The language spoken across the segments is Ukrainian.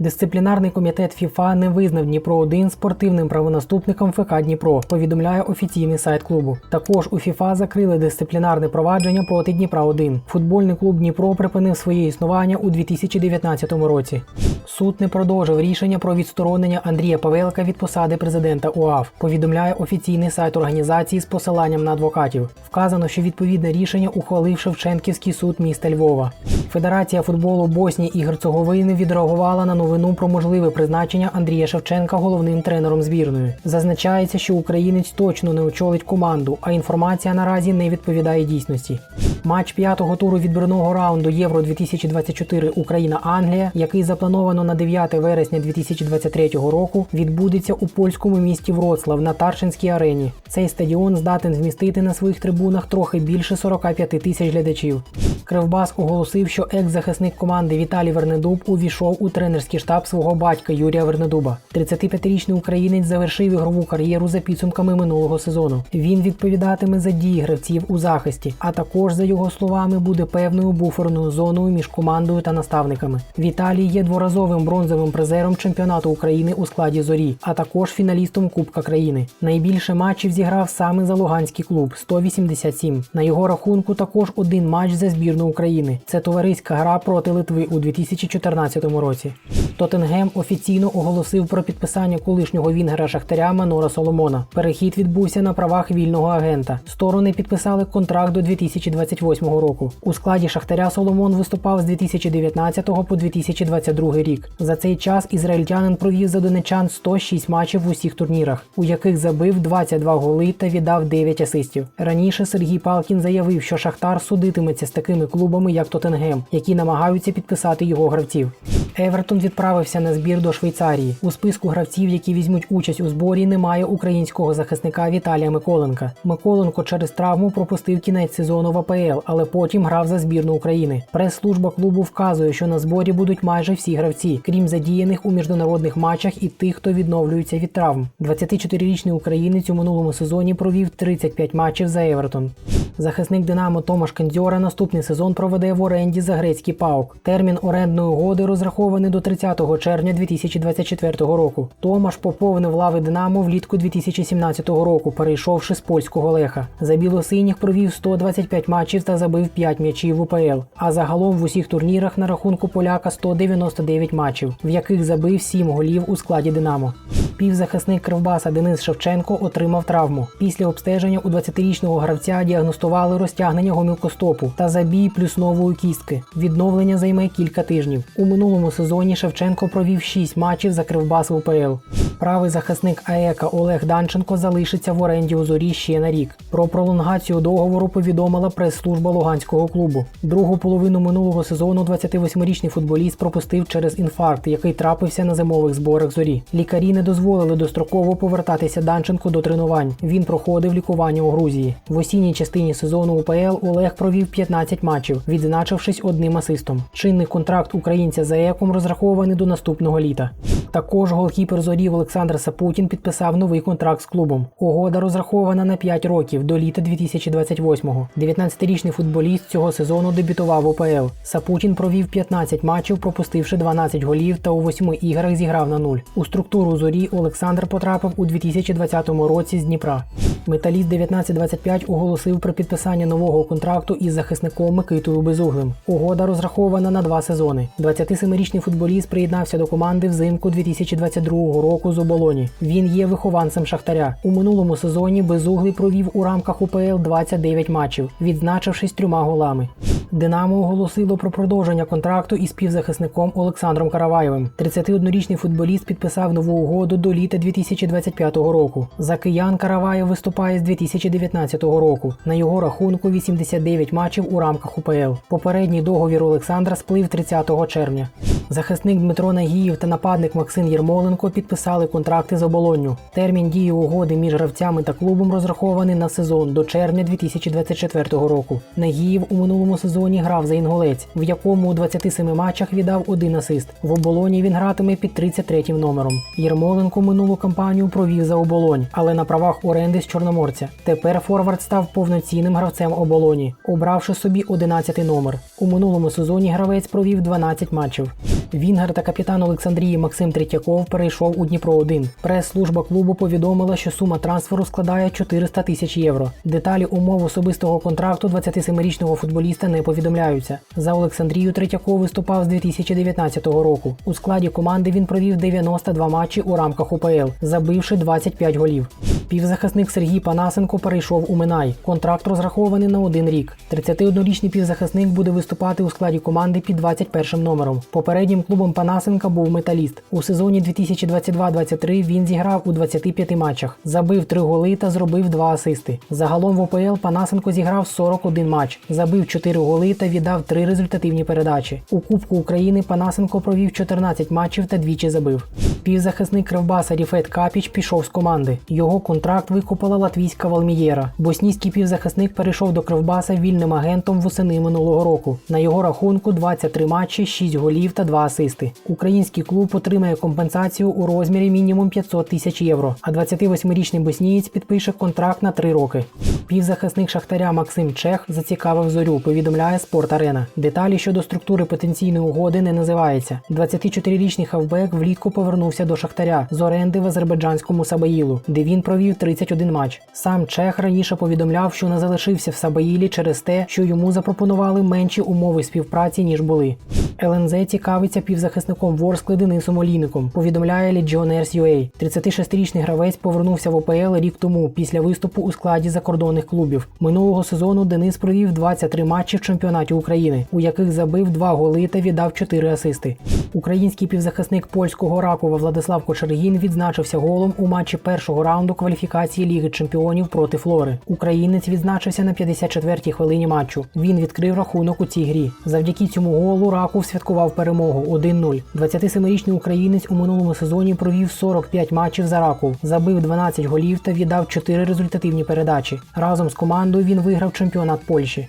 Дисциплінарний комітет ФІФА не визнав Дніпро 1 спортивним правонаступником ФК Дніпро. Повідомляє офіційний сайт клубу. Також у ФІФА закрили дисциплінарне провадження проти Дніпра 1 Футбольний клуб Дніпро припинив своє існування у 2019 році. Суд не продовжив рішення про відсторонення Андрія Павелка від посади президента УАФ. Повідомляє офіційний сайт організації з посиланням на адвокатів. Вказано, що відповідне рішення ухвалив Шевченківський суд міста Львова. Федерація футболу Боснії і Герцеговини відреагувала на новину про можливе призначення Андрія Шевченка головним тренером збірної. Зазначається, що українець точно не очолить команду, а інформація наразі не відповідає дійсності. Матч п'ятого туру відбірного раунду Євро 2024 Україна-Англія, який заплановано на 9 вересня 2023 року, відбудеться у польському місті Вроцлав на Таршинській арені. Цей стадіон здатен змістити на своїх трибунах трохи більше 45 тисяч глядачів. Кривбас оголосив, що екс-захисник команди Віталій Вернедуб увійшов у тренерський штаб свого батька Юрія Вернедуба. 35-річний українець завершив ігрову кар'єру за підсумками минулого сезону. Він відповідатиме за дії гравців у захисті, а також, за його словами, буде певною буферною зоною між командою та наставниками. Віталій є дворазовим бронзовим призером чемпіонату України у складі зорі, а також фіналістом Кубка країни. Найбільше матчів зіграв саме за Луганський клуб 187. На його рахунку також один матч за збірну України. Це товариська гра проти Литви у 2014 році. Тоттенгем офіційно оголосив про підписання колишнього вінгера Шахтаря Манора Соломона. Перехід відбувся на правах вільного агента. Сторони підписали контракт до 2028 року. У складі Шахтаря Соломон виступав з 2019 по 2022 рік. За цей час ізраїльтянин провів за донечан 106 матчів в усіх турнірах, у яких забив 22 голи та віддав 9 асистів. Раніше Сергій Палкін заявив, що Шахтар судитиметься з такими клубами, як Тоттенгем, які намагаються підписати його гравців. Евертон відправився на збір до Швейцарії. У списку гравців, які візьмуть участь у зборі, немає українського захисника Віталія Миколенка. Миколенко через травму пропустив кінець сезону в АПЛ, але потім грав за збірну України. Прес-служба клубу вказує, що на зборі будуть майже всі гравці, крім задіяних у міжнародних матчах і тих, хто відновлюється від травм. 24-річний українець у минулому сезоні провів 35 матчів за Евертон. Захисник Динамо Томаш Кандзьора наступний сезон проведе в оренді за грецький паук. Термін орендної угоди розрахований до 30 червня 2024 року. Томаш поповнив лави Динамо влітку 2017 року, перейшовши з польського леха. За білосиніх провів 125 матчів та забив 5 м'ячів УПЛ. А загалом в усіх турнірах на рахунку поляка 199 матчів, в яких забив 7 голів у складі Динамо. Півзахисник Кривбаса Денис Шевченко отримав травму. Після обстеження у 20-річного гравця діагностували розтягнення гомілкостопу та забій плюс нової кістки. Відновлення займе кілька тижнів. У минулому сезоні Шевченко провів 6 матчів за Кривбас в УПЛ. Правий захисник АЕКа Олег Данченко залишиться в оренді у зорі ще на рік. Про пролонгацію договору повідомила прес-служба Луганського клубу. Другу половину минулого сезону 28-річний футболіст пропустив через інфаркт, який трапився на зимових зборах зорі. Лікарі не дозволили достроково повертатися Данченко до тренувань. Він проходив лікування у Грузії. В осінній частині сезону УПЛ Олег провів 15 матчів, відзначившись одним асистом. Чинний контракт українця за еком розрахований до наступного літа. Також голкіпер зорі Олександр Сапутін підписав новий контракт з клубом. Угода розрахована на 5 років до літа 2028-го. 19-річний футболіст цього сезону дебютував в ОПЛ. Сапутін провів 15 матчів, пропустивши 12 голів та у 8 іграх зіграв на нуль. У структуру зорі Олександр потрапив у 2020 році з Дніпра. Металіст 1925 оголосив про підписання нового контракту із захисником Микитою Безуглим. Угода розрахована на два сезони. 27-річний футболіст приєднався до команди взимку 2022 року з оболоні. Він є вихованцем Шахтаря. У минулому сезоні Безуглий провів у рамках УПЛ 29 матчів, відзначившись трьома голами. Динамо оголосило про продовження контракту із півзахисником Олександром Караваєвим. 31-річний футболіст підписав нову угоду до літа 2025 року. За киян Караваєв виступає з 2019 року. На його рахунку 89 матчів у рамках УПЛ. Попередній договір Олександра сплив 30 червня. Захисник Дмитро Нагіїв та нападник Максим Єрмоленко підписали контракти з оболонню. Термін дії угоди між гравцями та клубом розрахований на сезон до червня 2024 року. Нагіїв у минулому сезоні грав за інгулець, в якому у 27 матчах віддав один асист. В оболоні він гратиме під 33-м номером. Єрмоленко минулу кампанію провів за оболонь, але на правах оренди з Чорноморця. Тепер Форвард став повноцінним гравцем оболоні, обравши собі 11-й номер. У минулому сезоні гравець провів 12 матчів. Вінгер та капітан Олександрії Максим Третьяков перейшов у Дніпро 1 Прес-служба клубу повідомила, що сума трансферу складає 400 тисяч євро. Деталі умов особистого контракту 27-річного футболіста не повідомляються. За Олександрію Третьяков виступав з 2019 року. У складі команди він провів 92 матчі у рамках УПЛ, забивши 25 голів. Півзахисник Сергій Панасенко перейшов у Минай. Контракт розрахований на один рік. 31-річний півзахисник буде виступати у складі команди під 21 номером. Попереднім клубом Панасенка був металіст. У сезоні 2022-23 він зіграв у 25 матчах, забив 3 голи та зробив 2 асисти. Загалом в ОПЛ Панасенко зіграв 41 матч, забив 4 голи та віддав 3 результативні передачі. У Кубку України Панасенко провів 14 матчів та двічі забив. Півзахисник Кривбаса Ріфет Капіч пішов з команди. Його контракт викупила латвійська Валмієра. Боснійський півзахисник перейшов до Кривбаса вільним агентом восени минулого року. На його рахунку 23 матчі, 6 голів та 2 асисти. Український клуб отримає компенсацію у розмірі мінімум 500 тисяч євро. А 28-річний боснієць підпише контракт на 3 роки. Півзахисник Шахтаря Максим Чех зацікавив зорю. Повідомляє Спорт Арена. Деталі щодо структури потенційної угоди не називаються. 24-річний хавбек влітку повернувся до Шахтаря з оренди в азербайджанському Сабаїлу, де він провів 31 матч. Сам Чех раніше повідомляв, що не залишився в Сабаїлі через те, що йому запропонували менші умови співпраці ніж були. ЛНЗ цікавиться півзахисником Ворскли Денисом Олійником. Повідомляє Legionnaires.ua. 36-річний гравець повернувся в ОПЛ рік тому після виступу у складі закордонних клубів. Минулого сезону Денис провів 23 матчі в чемпіонаті України, у яких забив 2 голи та віддав 4 асисти. Український півзахисник польського Ракова Владислав Кочергін відзначився голом у матчі першого раунду кваліфікації Ліги Чемпіонів проти Флори. Українець відзначився на 54-й хвилині матчу. Він відкрив рахунок у цій грі. Завдяки цьому голу Раков святкував перемогу 1-0. 27-річний українець у минулому сезоні провів 45 матчів за Раков, забив 12 голів та віддав 4 результативні передачі. Разом з командою він виграв чемпіонат Польщі.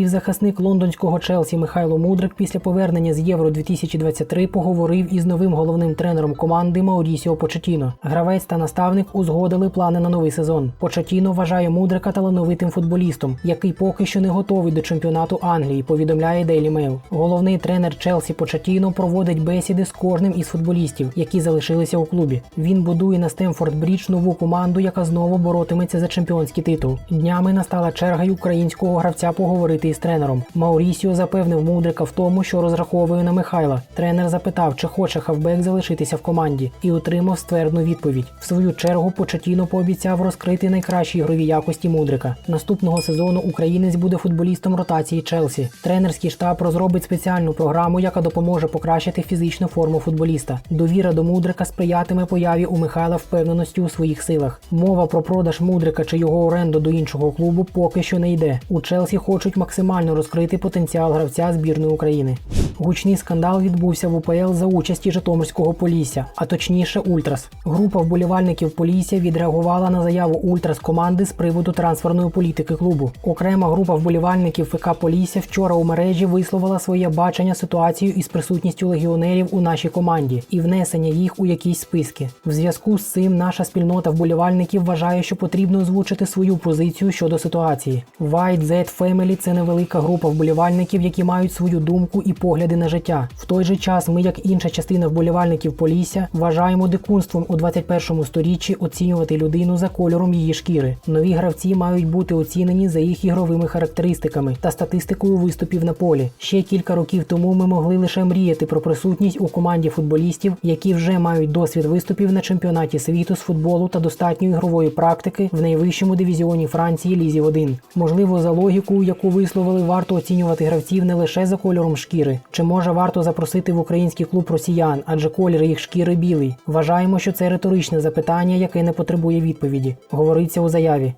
Півзахисник лондонського Челсі Михайло Мудрик після повернення з Євро 2023 поговорив із новим головним тренером команди Маурісіо Почетіно. Гравець та наставник узгодили плани на новий сезон. Почетіно вважає Мудрика талановитим футболістом, який поки що не готовий до чемпіонату Англії. Повідомляє Daily Mail. Головний тренер Челсі Почетіно проводить бесіди з кожним із футболістів, які залишилися у клубі. Він будує на Стемфорд Брідж нову команду, яка знову боротиметься за чемпіонський титул. Днями настала черга й українського гравця поговорити із тренером. Маурісіо запевнив Мудрика в тому, що розраховує на Михайла. Тренер запитав, чи хоче хавбек залишитися в команді, і отримав ствердну відповідь. В свою чергу Почетіно пообіцяв розкрити найкращі ігрові якості Мудрика. Наступного сезону українець буде футболістом ротації Челсі. Тренерський штаб розробить спеціальну програму, яка допоможе покращити фізичну форму футболіста. Довіра до Мудрика сприятиме появі у Михайла впевненості у своїх силах. Мова про продаж Мудрика чи його оренду до іншого клубу поки що не йде. У Челсі хочуть максимально розкрити потенціал гравця збірної України. Гучний скандал відбувся в УПЛ за участі Житомирського Полісся, а точніше Ультрас. Група вболівальників Полісся відреагувала на заяву Ультрас команди з приводу трансферної політики клубу. Окрема група вболівальників ФК Полісся вчора у мережі висловила своє бачення ситуацію із присутністю легіонерів у нашій команді і внесення їх у якісь списки. В зв'язку з цим наша спільнота вболівальників вважає, що потрібно озвучити свою позицію щодо ситуації. White Z Family – це невелика група вболівальників, які мають свою думку і погляди на життя. В той же час ми, як інша частина вболівальників Полісся, вважаємо дикунством у 21 сторіччі оцінювати людину за кольором її шкіри. Нові гравці мають бути оцінені за їх ігровими характеристиками та статистикою виступів на полі. Ще кілька років тому ми могли лише мріяти про присутність у команді футболістів, які вже мають досвід виступів на чемпіонаті світу з футболу та достатньо ігрової практики в найвищому дивізіоні Франції Лізі 1 Можливо, за логіку, яку висловили, варто оцінювати гравців не лише за кольором шкіри, чи може варто запросити в український клуб росіян, адже колір їх шкіри білий. Вважаємо, що це риторичне запитання, яке не потребує відповіді. Говориться у заяві.